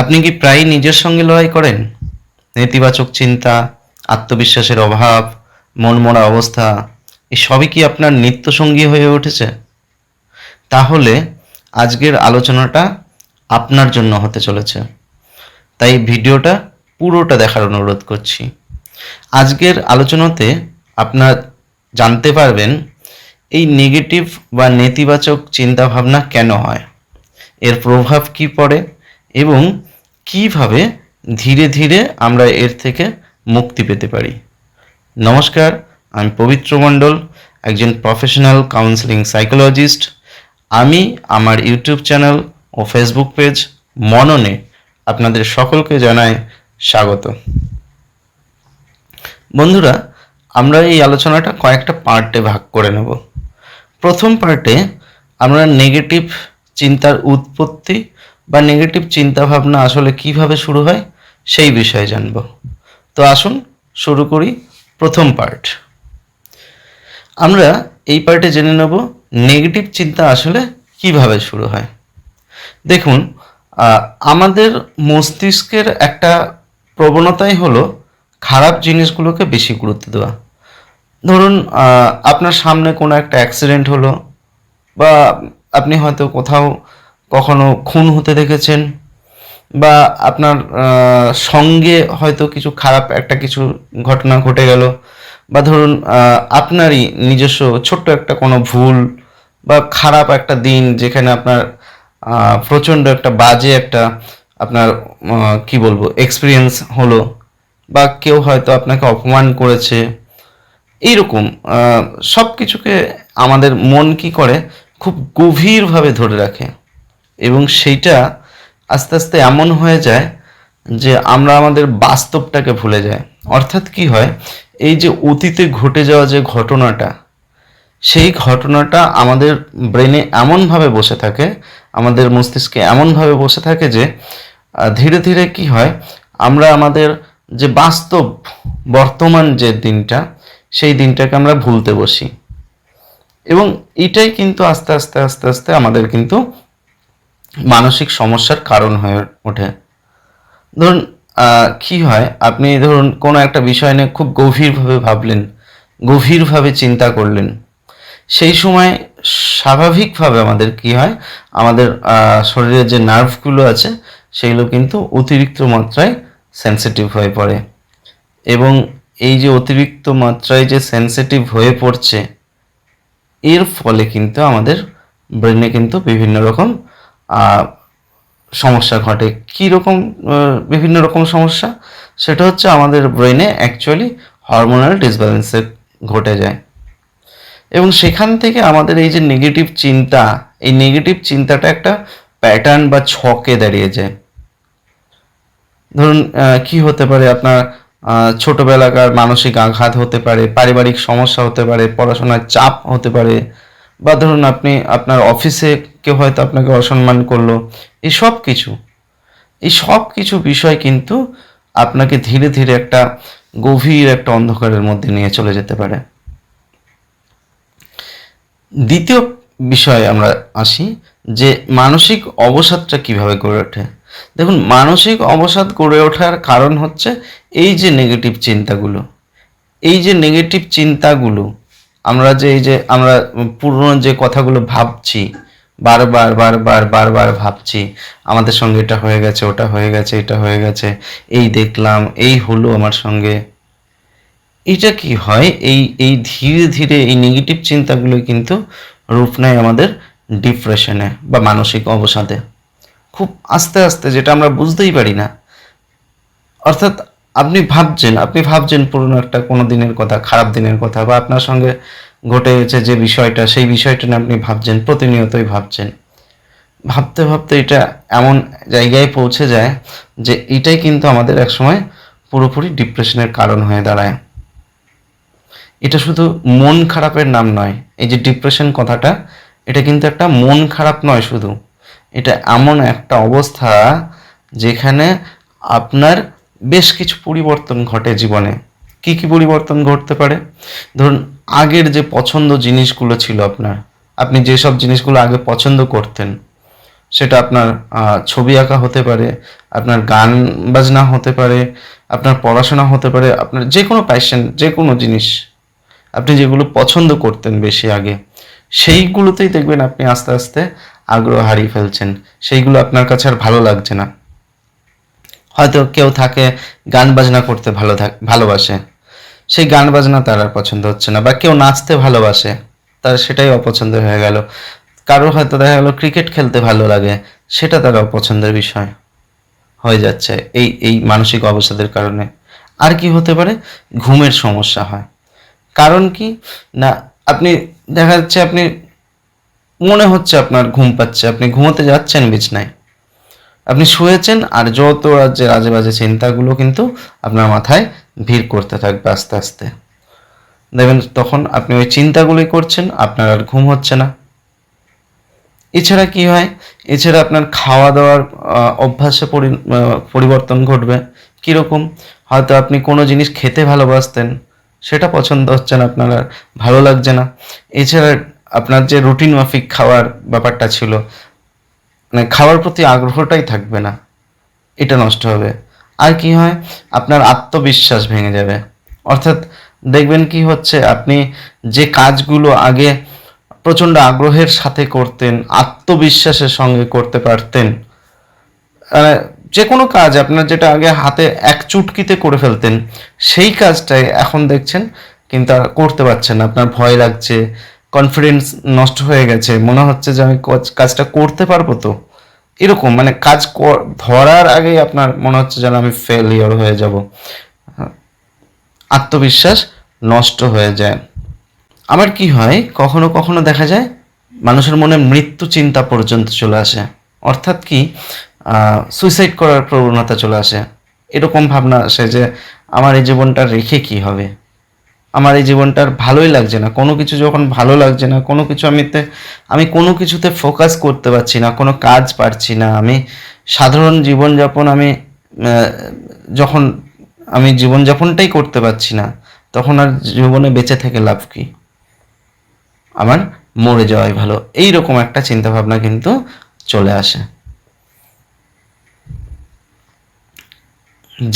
আপনি কি প্রায়ই নিজের সঙ্গে লড়াই করেন? নেতিবাচক চিন্তা, আত্মবিশ্বাসের অভাব, মনমরা অবস্থা এই সবই কি আপনার নিত্যসঙ্গী হয়ে উঠেছে? তাহলে আজকের আলোচনাটা আপনার জন্য হতে চলেছে। তাই ভিডিওটা পুরোটা দেখার অনুরোধ করছি। আজকের আলোচনাতে আপনার জানতে পারবেন এই নেগেটিভ বা নেতিবাচক চিন্তাভাবনা কেন হয়? এর প্রভাব কি পড়ে? এবং কীভাবে ধীরে ধীরে আমরা এর থেকে মুক্তি পেতে পারি? নমস্কার, আমি পবিত্র মণ্ডল, একজন প্রফেশনাল কাউন্সিলিং সাইকোলজিস্ট আমি আমার ইউটিউব চ্যানেল ও ফেসবুক পেজ মননে আপনাদের সকলকে জানাই স্বাগত। বন্ধুরা, আমরা এই আলোচনাটা কয়েকটা পার্টে ভাগ করে নেব। প্রথম পার্টে আমরা নেগেটিভ চিন্তার উৎপত্তি বা নেগেটিভ চিন্তাভাবনা আসলে কীভাবে শুরু হয়, সেই বিষয়ে জানব। তো আসুন শুরু করি প্রথম পার্ট আমরা এই পার্টে জেনে নেব নেগেটিভ চিন্তা আসলে কীভাবে শুরু হয়। দেখুন আমাদের মস্তিষ্কের একটা প্রবণতাই হলো খারাপ জিনিসগুলোকে বেশি গুরুত্ব দেওয়া। ধরুন আপনার সামনে কোনো একটা অ্যাক্সিডেন্ট হলো বা আপনি হয়তো কোথাও কখনো খুন হতে দেখেছেন? বা আপনার সঙ্গে হয়তো কিছু খারাপ একটা কিছু ঘটনা ঘটে গেল? বা ধরুন আপনারই নিজস্ব ছোট্ট একটা কোনো ভুল বা খারাপ একটা দিন যেখানে আপনার প্রচণ্ড একটা বাজে একটা আপনার কি বলব এক্সপিরিয়েন্স হলো বা কেউ হয়তো আপনাকে অপমান করেছে, এইরকম সব কিছুকে আমাদের মন কি করে খুব গভীরভাবে ধরে রাখে। এবং সেইটা আস্তে আস্তে এমন হয়ে যায় যে আমরা আমাদের বাস্তবটাকে ভুলে যাই। অর্থাৎ কি হয়? এই যে অতীতে ঘটে যাওয়া যে ঘটনাটা, সেই ঘটনাটা আমাদের ব্রেনে এমনভাবে বসে থাকে, আমাদের মস্তিষ্কে এমনভাবে বসে থাকে যে ধীরে ধীরে কি হয়? আমরা আমাদের যে বাস্তব বর্তমান যে দিনটা, সেই দিনটাকে আমরা ভুলতে বসি। এবং এটাই কিন্তু আস্তে আস্তে আস্তে আস্তে আমাদের কিন্তু মানসিক সমস্যার কারণ হয়ে ওঠে। ধরুন কি হয়? আপনি ধরুন কোনো একটা বিষয় নিয়ে খুব গভীরভাবে ভাবলেন, গভীরভাবে চিন্তা করলেন। সেই সময় স্বাভাবিকভাবে আমাদের কি হয়? আমাদের শরীরের যে নার্ভগুলো আছে, সেগুলো কিন্তু অতিরিক্ত মাত্রায় সেন্সিটিভ হয়ে পড়ে। এবং এই যে অতিরিক্ত মাত্রায় যে সেন্সিটিভ হয়ে পড়ছে, এর ফলে কিন্তু আমাদের ব্রেনে কিন্তু বিভিন্ন রকম সমস্যা ঘটে। কী রকম বিভিন্ন রকম সমস্যা? সেটা হচ্ছে আমাদের ব্রেনে অ্যাকচুয়ালি হরমোনাল ডিসব্যালেন্সে ঘটে যায়। এবং সেখান থেকে আমাদের এই যে নেগেটিভ চিন্তা, এই নেগেটিভ চিন্তাটা একটা প্যাটার্ন বা ছকে দাঁড়িয়ে যায়। ধরুন কি হতে পারে আপনার ছোটবেলাকার মানসিক আঘাত হতে পারে, পারিবারিক সমস্যা হতে পারে, পড়াশোনার চাপ হতে পারে বা ধরুন আপনি আপনার অফিসে কেউ হয়তো আপনাকে অসম্মান করল, এই সব কিছু। এই সব কিছু বিষয় কিন্তু আপনাকে ধীরে ধীরে একটা গভীর একটা অন্ধকারের মধ্যে নিয়ে চলে যেতে পারে। দ্বিতীয় বিষয়ে আমরা আসি যে মানসিক অবসাদটা কীভাবে গড়ে ওঠে। দেখুন, মানসিক অবসাদ গড়ে ওঠার কারণ হচ্ছে এই যে নেগেটিভ চিন্তাগুলো, এই যে নেগেটিভ চিন্তাগুলো আমরা যে এই যে আমরা পুরনো যে কথাগুলো ভাবছি, বারবার বারবার বারবার ভাবছি, আমাদের সঙ্গে এটা হয়ে গেছে, ওটা হয়ে গেছে, এটা হয়ে গেছে, এই দেখলাম, এই হলো আমার সঙ্গে। এটা কি হয়? এই এই ধীরে ধীরে এই নেগেটিভ চিন্তাগুলো কিন্তু রূপ নেয় আমাদের ডিপ্রেশনে বা মানসিক অবসাদে। খুব আস্তে আস্তে যেটা আমরা বুঝতেই পারি না। অর্থাৎ আপনি ভাবছেন আপনি ভাবছেন পুরনো একটা কোনো দিনের কথা, খারাপ দিনের কথা বা আপনার সঙ্গে ঘটে গেছে যে বিষয়টা, সেই বিষয়টা নিয়ে আপনি ভাবছেন, প্রতিনিয়তই ভাবছেন। ভাবতে ভাবতে এটা এমন জায়গায় পৌঁছে যায় যে এটাই কিন্তু আমাদের একসময় পুরোপুরি ডিপ্রেশনের কারণ হয়ে দাঁড়ায়। এটা শুধু মন খারাপের নাম নয়, এই যে ডিপ্রেশন কথাটা, এটা কিন্তু একটা মন খারাপ নয় শুধু। এটা এমন একটা অবস্থা যেখানে আপনার বেশ কিছু পরিবর্তন ঘটে জীবনে। কি কি পরিবর্তন ঘটতে পারে? ধরুন আগের যে পছন্দ জিনিসগুলো ছিল আপনার, আপনি যেসব জিনিসগুলো আগে পছন্দ করতেন, সেটা আপনার ছবি আঁকা হতে পারে, আপনার গান বাজনা হতে পারে, আপনার পড়াশোনা হতে পারে, আপনার যে কোনো প্যাশন যে কোনো জিনিস, আপনি যেগুলো পছন্দ করতেন বেশি আগে, সেইগুলোতেই দেখবেন আপনি আস্তে আস্তে আগ্রহ হারিয়ে ফেলছেন, সেইগুলো আপনার কাছে আর ভালো লাগছে না। হয়তো কেউ থাকে, গান বাজনা করতে ভালো থাক ভালোবাসে সেই গান বাজনা তার আর পছন্দ হচ্ছে না, বা কেউ নাচতে ভালোবাসে, তার সেটাই অপছন্দ হয়ে গেল। কারোর হয়তো দেখা গেল ক্রিকেট খেলতে ভালো লাগে, সেটা তার অপছন্দের বিষয় হয়ে যাচ্ছে এই এই মানসিক অবসাদের কারণে। আর কি হতে পারে? ঘুমের সমস্যা হয়। কারণ কি? না, আপনি দেখা যাচ্ছে আপনি, মনে হচ্ছে আপনার ঘুম পাচ্ছে, আপনি ঘুমোতে যাচ্ছেন বিছনায়। আপনি শুয়েছেন আর যত যে আজে বাজে চিন্তাগুলো কিন্তু আপনার মাথায় ভিড় করতে থাকবে আস্তে আস্তে। দেখবেন তখন আপনি ওই চিন্তাগুলোই করছেন, আপনার আর ঘুম হচ্ছে না। এছাড়া কি হয়? এছাড়া আপনার খাওয়া দাওয়ার অভ্যাসে পরি- পরিবর্তন ঘটবে। কীরকম? হয়তো আপনি কোনো জিনিস খেতে ভালোবাসতেন, সেটা পছন্দ হচ্ছে না, আপনার আর ভালো লাগছে না। এছাড়া আপনার যে রুটিন মাফিক খাওয়ার ব্যাপারটা ছিল মানে খাওয়ার প্রতি আগ্রহটাই থাকবে না। এটা নষ্ট হবে। আর কি হয়? আপনার আত্মবিশ্বাস ভেঙে যাবে। অর্থাৎ দেখবেন কি হচ্ছে, আপনি যে কাজগুলো আগে প্রচণ্ড আগ্রহের সাথে করতেন, আত্মবিশ্বাসের সঙ্গে করতে পারতেন মানে যে কোনো কাজ আপনার যেটা আগে হাতে এক চুটকিতে করে ফেলতেন, সেই কাজটাই এখন দেখছেন কিন্তু করতে পারছেন না। আপনার ভয় লাগছে কনফিডেন্স নষ্ট হয়ে গেছে, মনে হচ্ছে যে আমি কাজটা করতে পারব তো। এরকম মানে কাজ ধরার আগেই আপনার মনে হচ্ছে যেন আমি ফেলিওর হয়ে যাব। আত্মবিশ্বাস নষ্ট হয়ে যায়। আবার কি হয়? কখনো কখনো দেখা যায়, মানুষের মনে মৃত্যু চিন্তা পর্যন্ত চলে আসে। অর্থাৎ কি? সুইসাইড করার প্রবণতা চলে আসে। এরকম ভাবনা আসে যে, আমার এই জীবনটা রেখে কি হবে? আমার এই জীবনটার ভালোই লাগছে না। কোনো কিছু যখন ভালো লাগছে না, কোনো কিছু আমিতে আমি কোনো কিছুতে ফোকাস করতে পারছি না, কোনো কাজ পারছি না। আমি সাধারণ জীবনযাপন আমি যখন আমি জীবনযাপনটাই করতে পারছি না, তখন আর জীবনে বেঁচে থেকে লাভ কি? আমার মরে যাওয়াই ভালো। এই রকম একটা চিন্তা ভাবনা কিন্তু চলে আসে।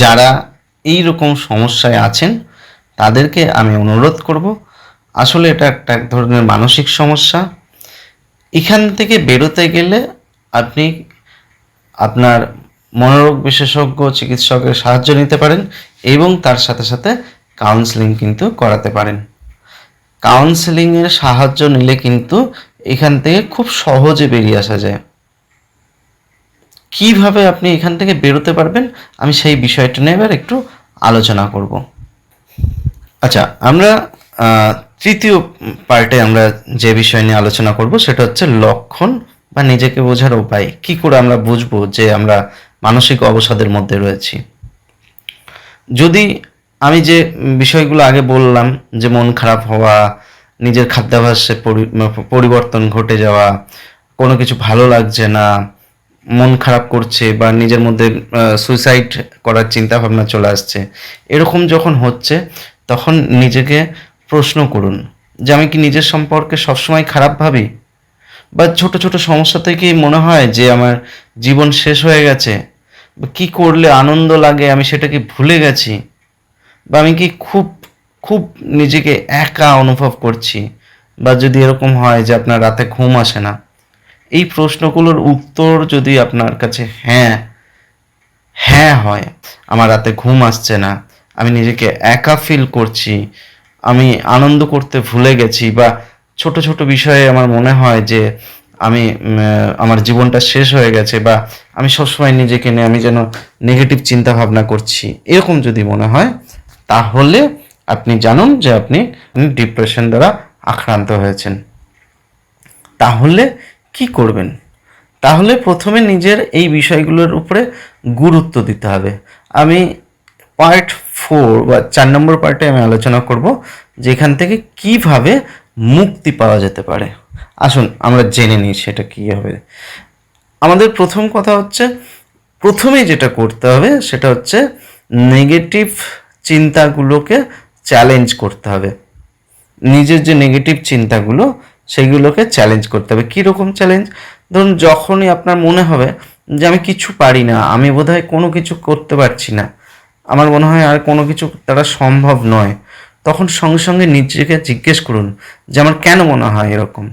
যারা এই রকম সমস্যায় আছেন তাদেরকে আমি অনুরোধ করব, আসলে এটা একটা এক ধরনের মানসিক সমস্যা। এখান থেকে বেরোতে গেলে আপনি আপনার মনোরোগ বিশেষজ্ঞ চিকিৎসকের সাহায্য নিতে পারেন এবং তার সাথে সাথে কাউন্সেলিং কিন্তু করাতে পারেন। কাউন্সেলিংয়ের সাহায্য নিলে কিন্তু এখান থেকে খুব সহজে বেরিয়ে আসা যায়। কীভাবে আপনি এখান থেকে বেরোতে পারবেন, আমি সেই বিষয়টা নিয়ে এবার একটু আলোচনা করব। আচ্ছা আমরা তৃতীয় পার্টে আমরা যে বিষয় নিয়ে আলোচনা করব সেটা হচ্ছে লক্ষণ বা নিজেকে বোঝার উপায়। কি করে আমরা বুঝব যে আমরা মানসিক অবসাদের মধ্যে রয়েছি? যদি আমি যে বিষয়গুলো আগে বললাম, যে মন খারাপ হওয়া, নিজের খাদ্যাভ্যাসে পরি- পরিবর্তন ঘটে যাওয়া, কোনো কিছু ভালো লাগছে না, মন খারাপ করছে বা নিজের মধ্যে সুইসাইড করার চিন্তা ভাবনা চলে আসছে, এরকম যখন হচ্ছে তখন নিজেকে প্রশ্ন করুন যে আমি কি নিজের সম্পর্কে সবসময় খারাপ ভাবি? বা ছোট ছোট সমস্যা থেকেই মনে হয় যে আমার জীবন শেষ হয়ে গেছে? কী করলে আনন্দ লাগে আমি সেটাকে ভুলে গেছি? বা আমি কি খুব খুব নিজেকে একা অনুভব করছি? বা যদি এরকম হয় যে আপনার রাতে ঘুম আসে না? এই প্রশ্নগুলোর উত্তর যদি আপনার কাছে হ্যাঁ হ্যাঁ হয়, আমার রাতে ঘুম আসছে না আমি নিজেকে একা ফিল করছি, আমি আনন্দ করতে ভুলে গেছি বা ছোট ছোট বিষয়ে আমার মনে হয় যে আমি আমার জীবনটা শেষ হয়ে গেছে বা আমি সবসময় নিজেকে নিয়ে আমি যেন নেগেটিভ চিন্তা ভাবনা করছি, এরকম যদি মনে হয়, তাহলে আপনি জানুন যে আপনি ডিপ্রেশন দ্বারা আক্রান্ত হয়েছেন। তাহলে কি করবেন? তাহলে প্রথমে নিজের এই বিষয়গুলোর উপরে গুরুত্ব দিতে হবে। আমি পার্ট ফোর বা চার নম্বর পার্টে আমি আলোচনা করব, যেখান থেকে কীভাবে মুক্তি পাওয়া যেতে পারে। আসুন, আমরা জেনে নিই সেটা কী হবে। আমাদের প্রথম কথা হচ্ছে প্রথমেই যেটা করতে হবে সেটা হচ্ছে নেগেটিভ চিন্তাগুলোকে চ্যালেঞ্জ করতে হবে। নিজের যে নেগেটিভ চিন্তাগুলো, সেগুলোকে চ্যালেঞ্জ করতে হবে। কীরকম চ্যালেঞ্জ ধরুন, যখনই আপনার মনে হবে যে আমি কিছু পারি না, আমি বোধহয় কোনো কিছু করতে পারছি না আমার মনে হয় আর কোনো কিছু তারা সম্ভব নয়। তখন সঙ্গে সঙ্গে নিজেকে জিজ্ঞেস করুন যে আমার কেন মনে হয় এরকম?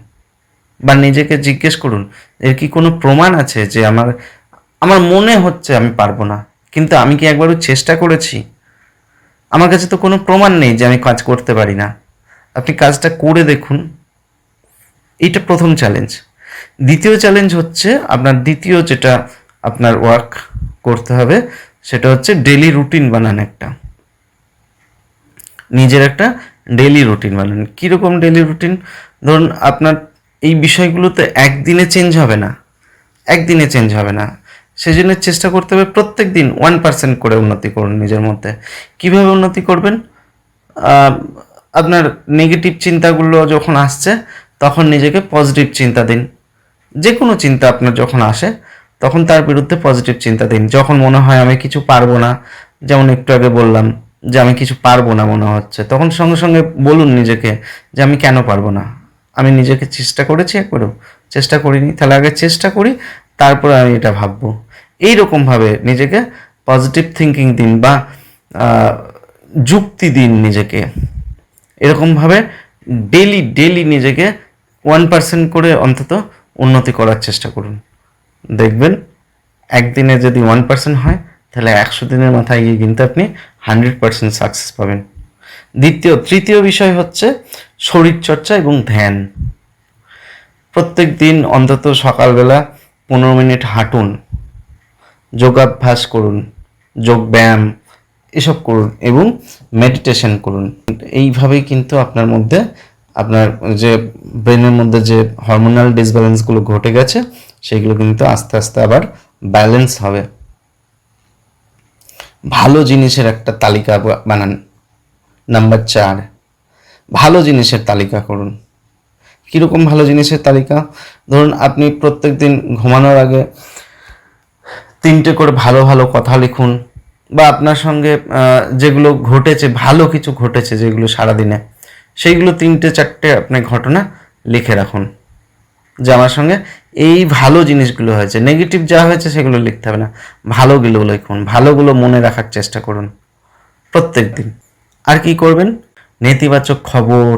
বা নিজেকে জিজ্ঞেস করুন, এর কি কোনো প্রমাণ আছে যে আমার আমার মনে হচ্ছে আমি পারব না, কিন্তু আমি কি একবারও চেষ্টা করেছি? আমার কাছে তো কোনো প্রমাণ নেই যে আমি কাজ করতে পারি না। আপনি কাজটা করে দেখুন। এইটা প্রথম চ্যালেঞ্জ দ্বিতীয় চ্যালেঞ্জ হচ্ছে আপনার দ্বিতীয় যেটা আপনার ওয়ার্ক করতে হবে সেটা হচ্ছে ডেলি রুটিন বানান একটা। নিজের একটা ডেলি রুটিন বানান। কীরকম ডেলি রুটিন ধরুন আপনার এই বিষয়গুলোতে একদিনে চেঞ্জ হবে না। একদিনে চেঞ্জ হবে না। সেজন্য চেষ্টা করতে হবে প্রত্যেক দিন ওয়ান পার্সেন্ট করে উন্নতি করুন নিজের মধ্যে। কীভাবে উন্নতি করবেন? আপনার নেগেটিভ চিন্তাগুলো যখন আসছে, তখন নিজেকে পজিটিভ চিন্তা দিন। যে কোনো চিন্তা আপনার যখন আসে তখন তার বিরুদ্ধে পজিটিভ চিন্তা দিন যখন মনে হয় আমি কিছু পারব না, যেমন একটু আগে বললাম যে আমি কিছু পারব না মনে হচ্ছে, তখন সঙ্গে সঙ্গে বলুন নিজেকে যে আমি কেন পারব না। আমি নিজেকে চেষ্টা করেছি একবারও, চেষ্টা করিনি, তাহলে আগে চেষ্টা করি, তারপরে আমি এটা ভাববো। এইরকমভাবে নিজেকে পজিটিভ থিঙ্কিং দিন বা যুক্তি দিন নিজেকে। এরকমভাবে ডেলি ডেলি নিজেকে ওয়ান পার্সেন্ট করে অন্তত উন্নতি করার চেষ্টা করুন। দেখবেন, একদিনে যদি ওয়ান পার্সেন্ট হয়, তাহলে একশো দিনের মাথায় গিয়ে কিন্তু আপনি হান্ড্রেড পার্সেন্ট সাকসেস পাবেন। দ্বিতীয়, তৃতীয় বিষয় হচ্ছে শরীরচর্চা এবং ধ্যান। প্রত্যেক দিন অন্তত সকালবেলা পনেরো মিনিট হাঁটুন, যোগাভ্যাস করুন যোগ ব্যায়াম এসব করুন এবং মেডিটেশন করুন। এইভাবেই কিন্তু আপনার মধ্যে আপনার যে ব্রেনের মধ্যে যে হরমোনাল ডিসব্যালেন্সগুলো ঘটে গেছে, সেগুলো কিন্তু আস্তে আস্তে আবার ব্যালেন্স হবে। ভালো জিনিসের একটা তালিকা বানান। নাম্বার চার, ভালো জিনিসের তালিকা করুন। কীরকম ভালো জিনিসের তালিকা? ধরুন আপনি প্রত্যেক দিন ঘুমানোর আগে তিনটে করে ভালো ভালো কথা লিখুন, বা আপনার সঙ্গে যেগুলো ঘটেছে, ভালো কিছু ঘটেছে যেগুলো সারাদিনে সেইগুলো তিনটে, চারটে আপনি ঘটনা লিখে রাখুন। যে আমার সঙ্গে এই ভালো জিনিসগুলো হয়েছে নেগেটিভ যা হয়েছে সেগুলো লিখতে হবে না। ভালোগুলো লিখুন, ভালোগুলো মনে রাখার চেষ্টা করুন প্রত্যেক দিন। আর কি করবেন? নেতিবাচক খবর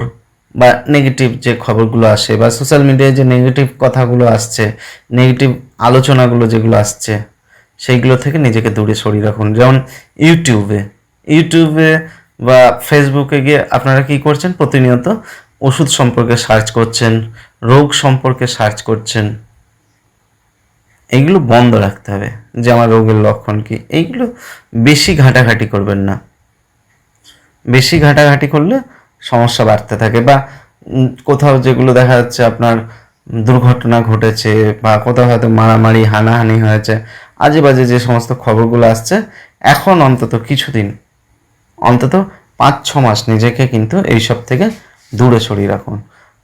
বা নেগেটিভ যে খবরগুলো আসে বা সোশ্যাল মিডিয়ায় যে নেগেটিভ কথাগুলো আসছে নেগেটিভ আলোচনাগুলো যেগুলো আসছে, সেইগুলো থেকে নিজেকে দূরে সরিয়ে রাখুন। যেমন ইউটিউবে ইউটিউবে বা ফেসবুকে গিয়ে আপনারা কি করছেন? প্রতিনিয়ত ওষুধ সম্পর্কে সার্চ করছেন, রোগ সম্পর্কে সার্চ করছেন। এইগুলো বন্ধ রাখতে হবে যে আমার রোগের লক্ষণ কি। এইগুলো বেশি ঘাটাঘাটি করবেন না। বেশি ঘাটাঘাটি করলে সমস্যা বাড়তে থাকে বা কোথাও যেগুলো দেখা যাচ্ছে আপনার দুর্ঘটনা ঘটেছে বা কোথাও হয়তো মারামারি, হানাহানি হয়েছে আজে বাজে যে সমস্ত খবরগুলো আসছে, এখন অন্তত কিছুদিন অন্তত পাঁচ, ছ মাস নিজেকে কিন্তু এইসব থেকে দূরে সরিয়ে রাখুন।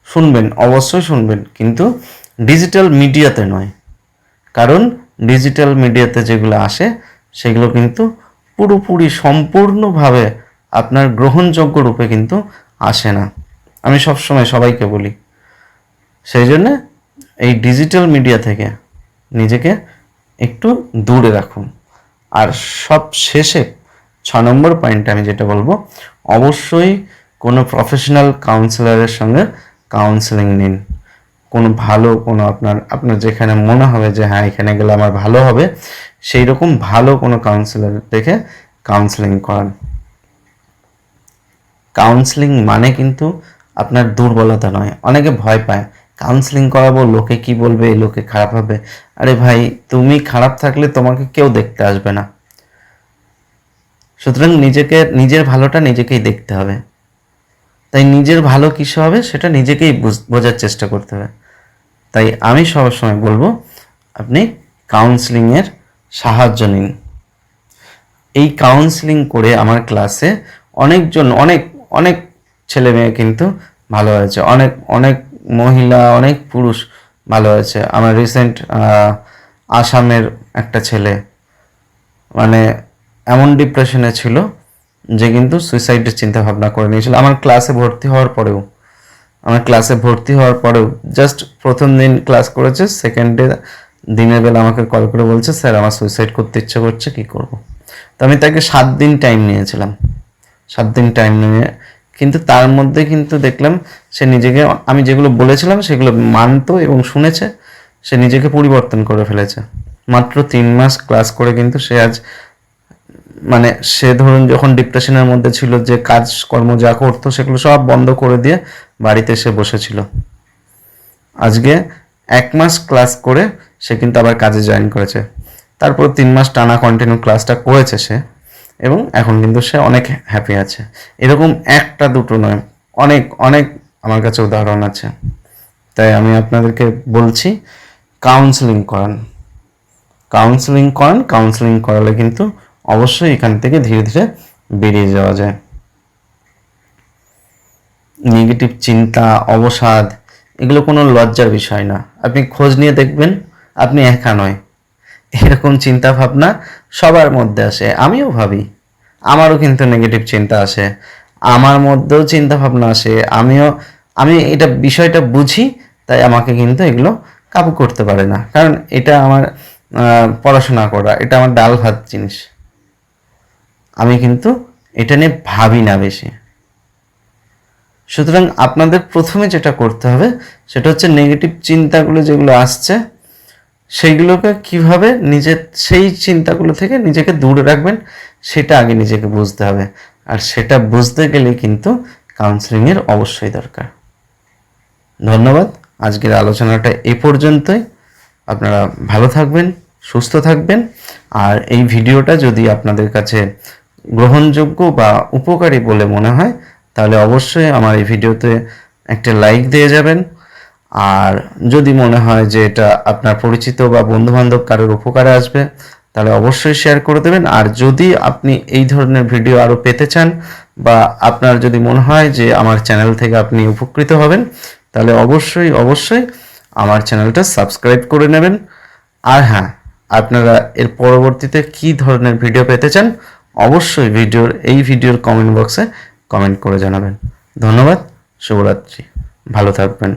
শুনবেন, অবশ্যই শুনবেন, কিন্তু ডিজিটাল মিডিয়াতে নয়। কারণ ডিজিটাল মিডিয়াতে যেগুলো আসে, সেগুলো কিন্তু পুরোপুরি সম্পূর্ণভাবে আপনার গ্রহণযোগ্য রূপে কিন্তু আসে না। আমি সবসময় সবাইকে বলি, সেই জন্যে এই ডিজিটাল মিডিয়া থেকে নিজেকে একটু দূরে রাখুন। আর সব শেষে ছ নম্বর পয়েন্টে আমি যেটা বলব, অবশ্যই কোনো প্রফেশনাল কাউন্সিলরের সঙ্গে কাউন্সেলিং নিন। কোনো ভালো, কোনো আপনার আপনার যেখানে মনে হবে যে হ্যাঁ এখানে গেলে আমার ভালো হবে সেই রকম ভালো কোনো কাউন্সিলর দেখে কাউন্সেলিং করান। কাউন্সেলিং মানে কিন্তু আপনার দুর্বলতা নয়। অনেকে ভয় পায় কাউন্সেলিং করাবো, লোকে কি বলবে, লোকে খারাপ হবে? আরে ভাই, তুমি খারাপ থাকলে তোমাকে কেউ দেখতে আসবে না। সুতরাং নিজেকে, নিজের ভালোটা নিজেকেই দেখতে হবে। তাই নিজের ভালো কিসে হবে সেটা নিজেকেই বুঝ- বোঝার চেষ্টা করতে হবে। তাই আমি সবসময় বলব, আপনি কাউন্সিলিংয়ের সাহায্য নিন। এই কাউন্সিলিং করে আমার ক্লাসে অনেকজন, অনেক অনেক ছেলে মেয়ে কিন্তু ভালো হয়েছে। অনেক অনেক মহিলা, অনেক পুরুষ ভালো হয়েছে। আমার রিসেন্ট আসামের একটা ছেলে মানে এমন ডিপ্রেশনে ছিল যে কিন্তু সুইসাইডের চিন্তা ভাবনা করে নিয়েছিল। আমার ক্লাসে ভর্তি হওয়ার পরেও, আমার ক্লাসে ভর্তি হওয়ার পরেও জাস্ট প্রথম দিন ক্লাস করেছে সেকেন্ড ডে দিনের বেলা আমাকে কল করে বলছে, স্যার, আমার সুইসাইড করতে ইচ্ছে করছে, কি করব? তো আমি তাকে সাত দিন টাইম নিয়েছিলাম। সাত দিন টাইম নিয়ে কিন্তু তার মধ্যে কিন্তু দেখলাম সে নিজেকে, আমি যেগুলো বলেছিলাম সেগুলো মানতো এবং শুনেছে, সে নিজেকে পরিবর্তন করে ফেলেছে। মাত্র তিন মাস ক্লাস করে কিন্তু সে আজ মানে সে ধরুন যখন ডিপ্রেশনের মধ্যে ছিল যে কাজকর্ম যা করতো সেগুলো সব বন্ধ করে দিয়ে বাড়িতে এসে বসেছিল। আজকে এক মাস ক্লাস করে সে কিন্তু আবার কাজে জয়েন করেছে। তারপর তিন মাস টানা কন্টিনিউ ক্লাসটা করেছে সে এবং এখন কিন্তু সে অনেক হ্যাপি আছে। এরকম একটা দুটো নয়, অনেক অনেক আমার কাছে উদাহরণ আছে। তাই আমি আপনাদেরকে বলছি কাউন্সেলিং করান। কাউন্সেলিং করান কাউন্সেলিং করালে কিন্তু অবশ্যই এখান থেকে ধীরে ধীরে বেরিয়ে যাওয়া যায়। নেগেটিভ চিন্তা, অবসাদ, এগুলো কোনো লজ্জার বিষয় না। আপনি খোঁজ নিয়ে দেখবেন, আপনি একা নয়। এরকম চিন্তা ভাবনা সবার মধ্যে আসে, আমিও ভাবি। আমারও কিন্তু নেগেটিভ চিন্তা আসে। আমার মধ্যেও চিন্তা ভাবনা আসে, আমিও, আমি এটা বিষয়টা বুঝি, তাই আমাকে কিন্তু এগুলো কাবু করতে পারে না। কারণ এটা আমার পড়াশোনা করা, এটা আমার ডাল ভাত জিনিস। আমি কিন্তু এটা নিয়ে ভাবি না বেশি। সুতরাং আপনাদের প্রথমে যেটা করতে হবে, সেটা হচ্ছে নেগেটিভ চিন্তাগুলো যেগুলো আসছে, সেইগুলোকে কীভাবে নিজের সেই চিন্তাগুলো থেকে নিজেকে দূরে রাখবেন, সেটা আগে নিজেকে বুঝতে হবে। আর সেটা বুঝতে গেলে কিন্তু কাউন্সিলিংয়ের অবশ্যই দরকার। ধন্যবাদ। আজকের আলোচনাটা এ পর্যন্তই। আপনারা ভালো থাকবেন, সুস্থ থাকবেন। আর এই ভিডিওটা যদি আপনাদের কাছে গ্রহণযোগ্য বা উপকারী বলে মনে হয়, তাহলে অবশ্যই আমার এই ভিডিওতে একটা লাইক দিয়ে যাবেন। আর যদি মনে হয় যে এটা আপনার পরিচিত বা বন্ধুবান্ধব কারোর উপকারে আসবে, তাহলে অবশ্যই শেয়ার করে দেবেন। আর যদি আপনি এই ধরনের ভিডিও আরও পেতে চান বা আপনার যদি মনে হয় যে আমার চ্যানেল থেকে আপনি উপকৃত হবেন, তাহলে অবশ্যই অবশ্যই আমার চ্যানেলটা সাবস্ক্রাইব করে নেবেন। আর হ্যাঁ আপনারা এর পরবর্তীতে কী ধরনের ভিডিও পেতে চান অবশ্যই ভিডিওর এই ভিডিওর কমেন্ট বক্সে কমেন্ট করে জানাবেন। ধন্যবাদ শুভরাত্রি। ভালো থাকবেন।